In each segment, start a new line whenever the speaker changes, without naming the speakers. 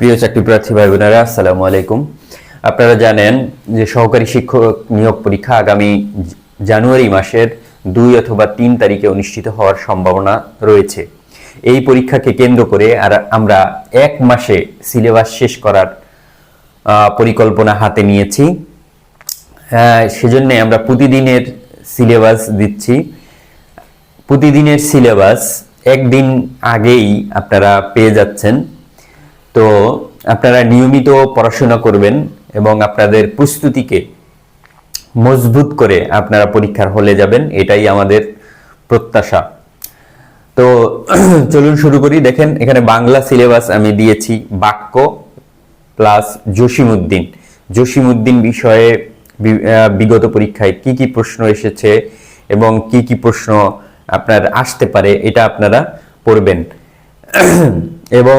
প্রিয় চাকরি প্রার্থী ভাই বোনেরা আসসালামু আলাইকুম। আপনারা জানেন যে সহকারী শিক্ষক নিয়োগ পরীক্ষা আগামী জানুয়ারি মাসের দুই অথবা তিন তারিখে অনুষ্ঠিত হওয়ার সম্ভাবনা রয়েছে। এই পরীক্ষাকে কেন্দ্র করে আর আমরা এক মাসে সিলেবাস শেষ করার পরিকল্পনা হাতে নিয়েছি। সেজন্য আমরা প্রতিদিনের সিলেবাস দিচ্ছি। প্রতিদিনের সিলেবাস একদিন আগেই আপনারা পেয়ে যাচ্ছেন। তো আপনারা নিয়মিত পড়াশোনা করবেন এবং আপনাদের প্রস্তুতিকে মজবুত করে আপনারা পরীক্ষার হলে যাবেন, এটাই আমাদের প্রত্যাশা। তো চলুন শুরু করি। দেখেন, এখানে বাংলা সিলেবাস আমি দিয়েছি, বাক্য প্লাস জসিমুদ্দিন জসিমুদ্দিন বিষয়ে বিগত পরীক্ষায় কি কি প্রশ্ন এসেছে এবং কি কি প্রশ্ন আপনার আসতে পারে, এটা আপনারা পড়বেন। এবং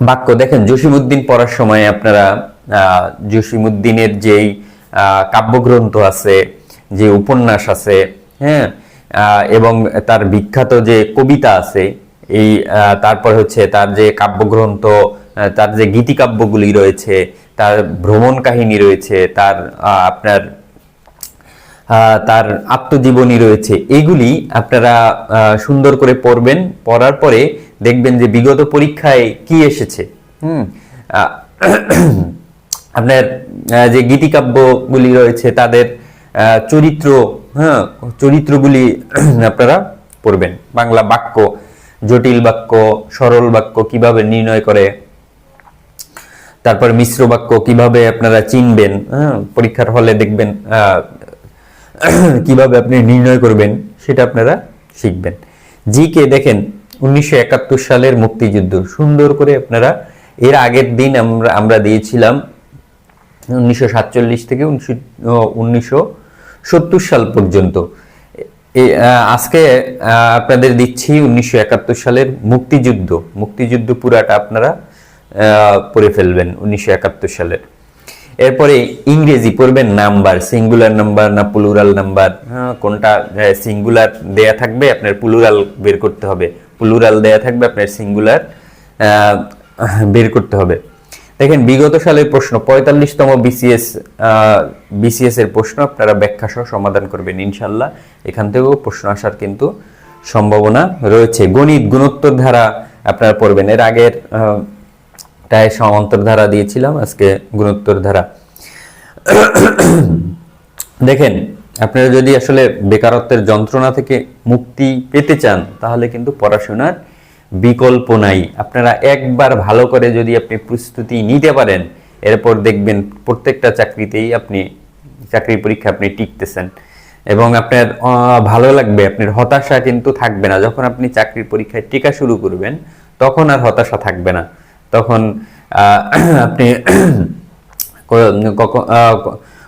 বাক্য দেখেন জসিমউদ্দিন পড়ার সময় আপনারা আহ, জসিমউদ্দিনের যেই কাব্যগ্রন্থ আছে যে উপন্যাস আছে হ্যাঁ এবং তার বিখ্যাত যে কবিতা আছে এই তারপর হচ্ছে তার যে কাব্যগ্রন্থ তার যে গীতিকাব্যগুলি রয়েছে তার ভ্রমণ কাহিনী রয়েছে তার আপনার তার আত্মজীবনী রয়েছে এগুলি আপনারা সুন্দর করে পড়বেন। পড়ার পরে দেখবেন যে বিগত পরীক্ষায় কি এসেছে। হুম আপনার যে গীতিকাব্যগুলি রয়েছে তাদের চরিত্র হ্যাঁ চরিত্রগুলি আপনারা পড়বেন। বাংলা বাক্য জটিল বাক্য সরল বাক্য কীভাবে নির্ণয় করে তারপর মিশ্র বাক্য কীভাবে আপনারা চিনবেন হ্যাঁ, পরীক্ষার হলে দেখবেন কীভাবে আপনি নির্ণয় করবেন সেটা আপনারা শিখবেন। জিকে দেখেন উনিশশো একাত্তর সালের মুক্তিযুদ্ধ। সুন্দর করে আপনারা, এর আগের দিন আমরা আমরা দিয়েছিলাম উনিশশো সাতচল্লিশ থেকে উনিশশো সত্তর সাল পর্যন্ত। আজকে আপনাদের দিচ্ছি উনিশশো একাত্তর সালের মুক্তিযুদ্ধ। মুক্তিযুদ্ধ পুরাটা আপনারা পড়ে ফেলবেন উনিশশো একাত্তর সালের। এরপরে ইংরেজি পড়বেন, নাম্বার, সিঙ্গুলার নাম্বার না প্লুরাল নাম্বার? কোনটা সিঙ্গুলার দেয়া থাকবে, আপনার প্লুরাল বের করতে হবে। প্লুরাল দেয়া থাকবে, আপনার সিঙ্গুলার বের করতে হবে। দেখেন, বিগত সালের প্রশ্ন, পঁয়তাল্লিশতম বিসিএস বিসিএস এর প্রশ্ন, আপনারা ব্যাখ্যা সহ সমাধান করবেন ইনশাল্লাহ এখান থেকেও প্রশ্ন আসার কিন্তু সম্ভাবনা রয়েছে। গণিত গুণোত্তর ধারা আপনারা পড়বেন। এর আগের টায় সমান্তর ধারা দিয়েছিলাম, আজকে গুণোত্তর ধারা দেখেন আপনারা যদি আসলে বেকারত্বের যন্ত্রণা থেকে মুক্তি পেতে চান, তাহলে কিন্তু পড়াশোনার বিকল্প নাই। আপনারা একবার ভালো করে যদি আপনি প্রস্তুতি নিতে পারেন, এরপর দেখবেন প্রত্যেকটা চাকরিতেই আপনি চাকরির পরীক্ষা আপনি টিকতেছেন। এবং আপনার ভালো লাগবে, আপনার হতাশা কিন্তু থাকবে না। যখন আপনি চাকরির পরীক্ষায় টিকা শুরু করবেন, তখন আর হতাশা থাকবে না। তখন আপনি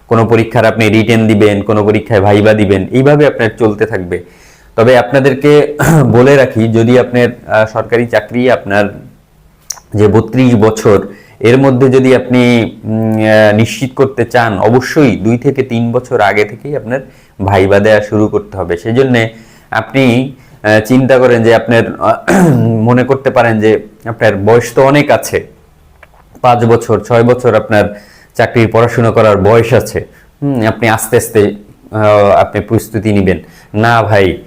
কোনো পরীক্ষার আপনি রিটেন দিবেন, কোনো পরীক্ষায় ভাইবা দিবেন, এইভাবে আপনার চলতে থাকবে। তবে আপনাদেরকে বলে রাখি, যদি আপনার সরকারি চাকরি আপনার যে বত্রিশ বছর, এর মধ্যে যদি আপনি নিশ্চিত করতে চান, অবশ্যই দুই থেকে তিন বছর আগে থেকেই আপনার ভাইবা দেওয়া শুরু করতে হবে। সেই জন্যে আপনি চিন্তা করেন যে আপনার মনে করতে পারেন যে আপনার বয়স তো অনেক আছে। পাঁচ বছর, ছয় বছর আপনার চাকরির পড়াশোনা করার বয়স আছে। আপনি আস্তে আস্তে আপনি প্রস্তুতি নেবেন। না ভাই,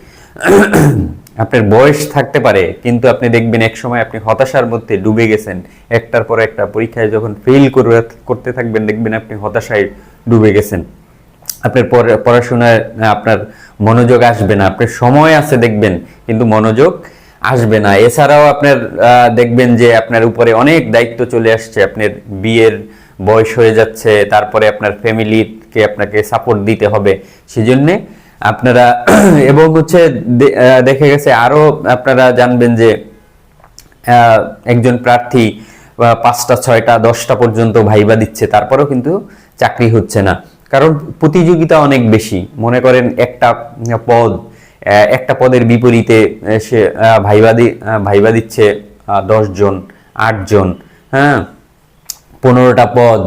আপনার বয়স থাকতে পারে, কিন্তু আপনি দেখবেন এক সময় আপনি হতাশার মধ্যে ডুবে গেছেন। একটার পর একটা পরীক্ষায় যখন ফেল করতে থাকবেন, দেখবেন আপনি হতাশায় ডুবে গেছেন। আপনার পড়া- পড়াশোনায়, আপনার মনোযোগ আসবে না, আপনার সময় আছে দেখবেন, কিন্তু মনোযোগ আসবে না। এছাড়াও আপনার দেখবেন যে আপনার উপরে অনেক দায়িত্ব চলে আসছে, আপনার বিয়ের বয়স হয়ে যাচ্ছে তারপরে আপনার ফ্যামিলিকে আপনাকে সাপোর্ট দিতে হবে। সেজন্যে আপনারা এবং হচ্ছে দেখে গেছে আরও আপনারা জানবেন যে একজন প্রার্থী পাঁচটা ছয়টা দশটা পর্যন্ত ভাইবা দিচ্ছে তারপরেও কিন্তু চাকরি হচ্ছে না। কারণ প্রতিযোগিতা অনেক বেশি। মনে করেন একটা পদ একটা পদের বিপরীতে সে আহ, ভাইবা দি আহ, ভাইবা দিচ্ছে দশজন আটজন হ্যাঁ? পনেরোটা পদ,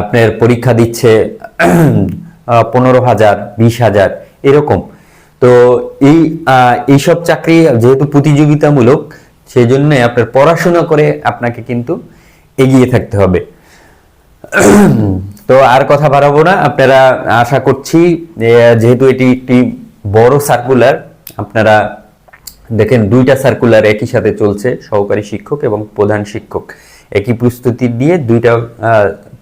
আপনার পরীক্ষা দিচ্ছে পনেরো হাজার, বিশ হাজার, এরকম। তো এই এইসব চাকরি যেহেতু প্রতিযোগিতামূলক সেই জন্য আপনার পড়াশোনা করে আপনাকে কিন্তু এগিয়ে থাকতে হবে। তো আর কথা বাড়াবো না, আপনারা আশা করছি যেহেতু এটি একটি বড় সার্কুলার আপনারা দেখেন দুইটা সার্কুলার একই সাথে চলছে, সহকারী শিক্ষক এবং প্রধান শিক্ষক। একই প্রস্তুতি দিয়ে দুইটা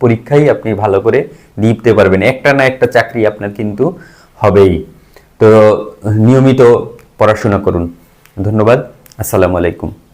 পরীক্ষাই আপনি ভালো করে দিতে পারবেন। একটা না একটা চাকরি আপনার কিন্তু হবেই। তো নিয়মিত পড়াশোনা করুন। ধন্যবাদ। আসসালামু আলাইকুম।